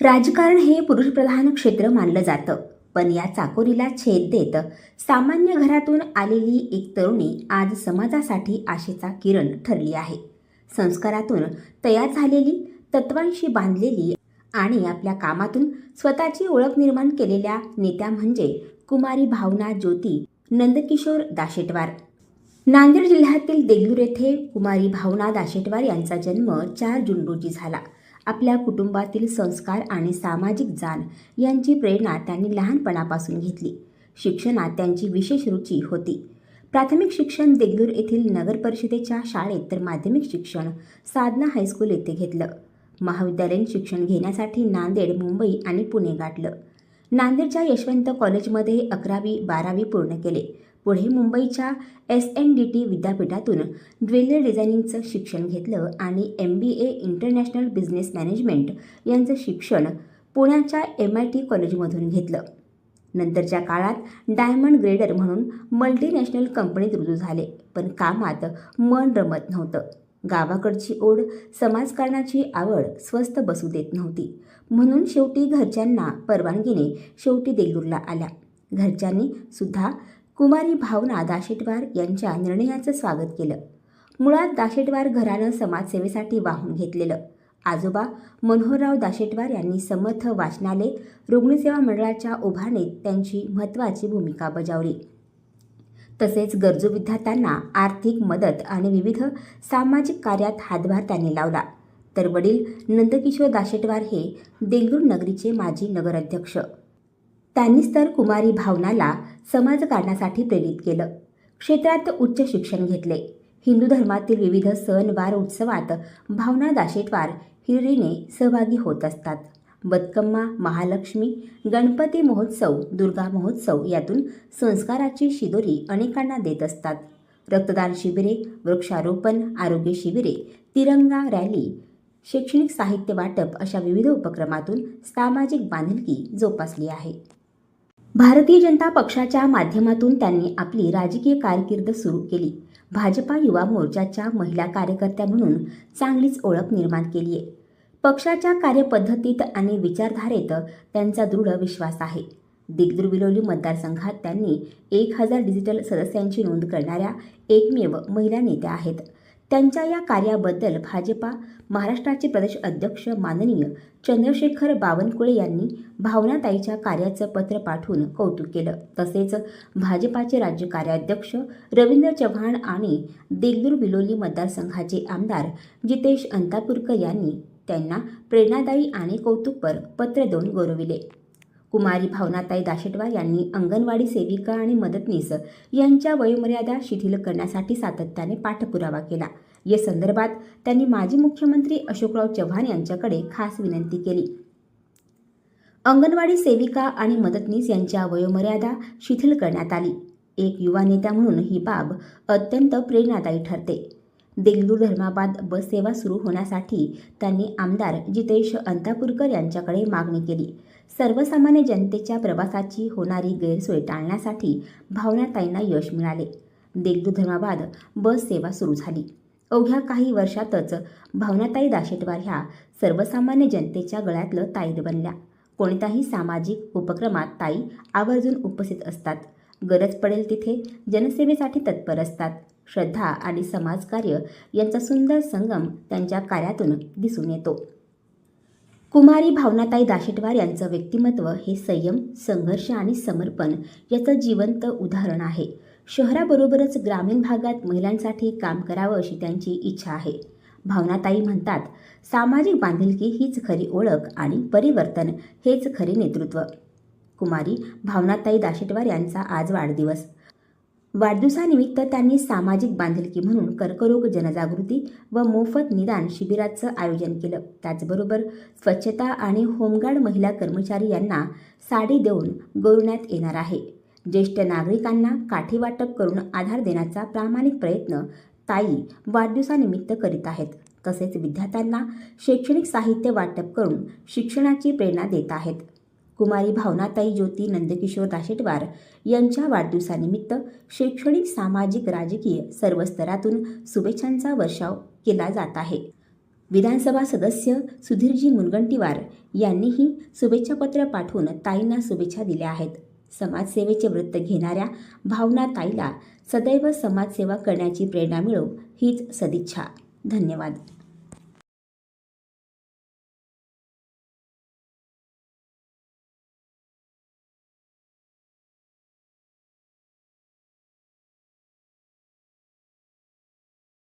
राजकारण हे पुरुषप्रधान क्षेत्र मानलं जातं. पण या चाकोरीला छेद देत सामान्य घरातून आलेली एक तरुणी आज समाजासाठी आशेचा किरण ठरली आहे. संस्कारातून तयार झालेली तत्वांशी बांधलेली आणि आपल्या कामातून स्वतःची ओळख निर्माण केलेल्या नेत्या म्हणजे कुमारी भावना ज्योती नंदकिशोर दाशेटवार. नांदेड जिल्ह्यातील देगलूर येथे कुमारी भावना दाशेटवार यांचा जन्म चार जून रोजी झाला. आपल्या कुटुंबातील संस्कार आणि सामाजिक जाण यांची प्रेरणा त्यांनी लहानपणापासून घेतली. शिक्षणात त्यांची विशेष रुची होती. प्राथमिक शिक्षण देगलूर येथील नगर परिषदेच्या शाळेत तर माध्यमिक शिक्षण साधना हायस्कूल येथे घेतलं. महाविद्यालयीन शिक्षण घेण्यासाठी नांदेड मुंबई आणि पुणे गाठलं. नांदेडच्या यशवंत कॉलेजमध्ये अकरावी बारावी पूर्ण केले. पुढे मुंबईच्या एस एन डी टी विद्यापीठातून ज्वेलरी डिझायनिंगचं शिक्षण घेतलं आणि M B A international business management यांचं शिक्षण पुण्याच्या एम आय टी कॉलेजमधून घेतलं. नंतरच्या काळात डायमंड ग्रेडर म्हणून मल्टीनॅशनल कंपनीत रुजू झाले पण कामात मन रमत नव्हतं. गावाकडची ओढ समाजकारणाची आवड स्वस्त बसू देत नव्हती. म्हणून शेवटी घरच्यांना परवानगीने शेवटी देगलूरला आल्या. घरच्यांनी सुद्धा कुमारी भावना दाशेटवार यांच्या निर्णयाचं स्वागत केलं. मुळात दाशेटवार घरानं समाजसेवेसाठी वाहून घेतलेलं. आजोबा मनोहरराव दाशेटवार यांनी समर्थ वाचनालय रुग्णसेवा मंडळाच्या उभारणीत त्यांची महत्त्वाची भूमिका बजावली. तसेच गरजू विद्यार्थ्यांना आर्थिक मदत आणि विविध सामाजिक कार्यात हातभार त्यांनी लावला. तर वडील नंदकिशोर दाशेटवार हे देगलूर नगरीचे माजी नगराध्यक्ष. त्यांनीच तर कुमारी भावनाला समाजकारणासाठी प्रेरित केलं. क्षेत्रात उच्च शिक्षण घेतले. हिंदू धर्मातील विविध सण वार उत्सवात भावना दाशेटवार हिरीने सहभागी होत असतात. बदकम्मा महालक्ष्मी गणपती महोत्सव दुर्गा महोत्सव यातून संस्काराची शिदोरी अनेकांना देत असतात. रक्तदान शिबिरे वृक्षारोपण आरोग्य शिबिरे तिरंगा रॅली शैक्षणिक साहित्य वाटप अशा विविध उपक्रमातून सामाजिक बांधिलकी जोपासली आहे. भारतीय जनता पक्षाच्या माध्यमातून त्यांनी आपली राजकीय कारकीर्द सुरू केली. भाजपा युवा मोर्चाच्या महिला कार्यकर्त्या म्हणून चांगलीच ओळख निर्माण केली आहे. पक्षाच्या कार्यपद्धतीत आणि विचारधारेत त्यांचा दृढ विश्वास आहे. दिगदूर विलोली मतदारसंघात त्यांनी एक हजार डिजिटल सदस्यांची नोंद करणाऱ्या एकमेव महिला नेत्या आहेत. त्यांच्या या कार्याबद्दल भाजपा महाराष्ट्राचे प्रदेश अध्यक्ष माननीय चंद्रशेखर बावनकुळे यांनी भावनाताईच्या कार्याचं पत्र पाठवून कौतुक केलं. तसेच भाजपाचे राज्य कार्याध्यक्ष रवींद्र चव्हाण आणि देगलूर बिलोली मतदारसंघाचे आमदार जितेश अंतापूरकर यांनी त्यांना प्रेरणादायी आणि कौतुकपर पत्र देऊन गौरविले. कुमारी भावनाताई दाशेटवार यांनी अंगणवाडी सेविका आणि मदतनीस यांच्या वयोमर्यादा शिथिल करण्यासाठी सातत्याने पाठपुरावा केला. या संदर्भात त्यांनी माजी मुख्यमंत्री अशोकराव चव्हाण यांच्याकडे खास विनंती केली. अंगणवाडी सेविका आणि मदतनीस यांच्या वयोमर्यादा शिथिल करण्यात आली. एक युवा नेत्या म्हणून ही बाब अत्यंत प्रेरणादायी ठरते. देगलूर धर्माबाद बस सेवा सुरू होण्यासाठी त्यांनी आमदार जितेश अंतापूरकर यांच्याकडे मागणी केली. सर्वसामान्य जनतेच्या प्रवासाची होणारी गैरसोय टाळण्यासाठी भावनाताईंना यश मिळाले. देगलूर धर्माबाद बस सेवा सुरू झाली. अवघ्या काही वर्षातच भावनाताई दाशेटवार ह्या सर्वसामान्य जनतेच्या गळ्यातलं ताईद बनल्या. कोणत्याही सामाजिक उपक्रमात ताई आवर्जून उपस्थित असतात. गरज पडेल तिथे जनसेवेसाठी तत्पर असतात. श्रद्धा आणि समाजकार्य यांचा सुंदर संगम त्यांच्या कार्यातून दिसून येतो. कुमारी भावनाताई दाशेटवार यांचं व्यक्तिमत्व हे संयम संघर्ष आणि समर्पण याचं जिवंत उदाहरण आहे. शहराबरोबरच ग्रामीण भागात महिलांसाठी काम करावं अशी त्यांची इच्छा आहे. भावनाताई म्हणतात सामाजिक बांधिलकी हीच खरी ओळख आणि परिवर्तन हेच खरे नेतृत्व. कुमारी भावनाताई दाशेटवार यांचा आज वाढदिवस. वाढदिवसानिमित्त त्यांनी सामाजिक बांधिलकी म्हणून कर्करोग जनजागृती व मोफत निदान शिबिराचं आयोजन केलं. त्याचबरोबर स्वच्छता आणि होमगार्ड महिला कर्मचारी यांना साडी देऊन गौरवण्यात येणार आहे. ज्येष्ठ नागरिकांना काठी वाटप करून आधार देण्याचा प्रामाणिक प्रयत्न ताई वाढदिवसानिमित्त करीत आहेत. तसेच विद्यार्थ्यांना शैक्षणिक साहित्य वाटप करून शिक्षणाची प्रेरणा देत आहेत. कुमारी भावनाताई ज्योती नंदकिशोर दाशेटवार यांच्या वाढदिवसानिमित्त शैक्षणिक सामाजिक राजकीय सर्व स्तरातून शुभेच्छांचा वर्षाव केला जात आहे. विधानसभा सदस्य सुधीरजी मुनगंटीवार यांनीही शुभेच्छापत्र पाठवून ताईंना शुभेच्छा दिल्या आहेत. समाजसेवेचे वृत्त घेणाऱ्या भावना ताईला सदैव समाजसेवा करण्याची प्रेरणा मिळो हीच सदिच्छा. धन्यवाद.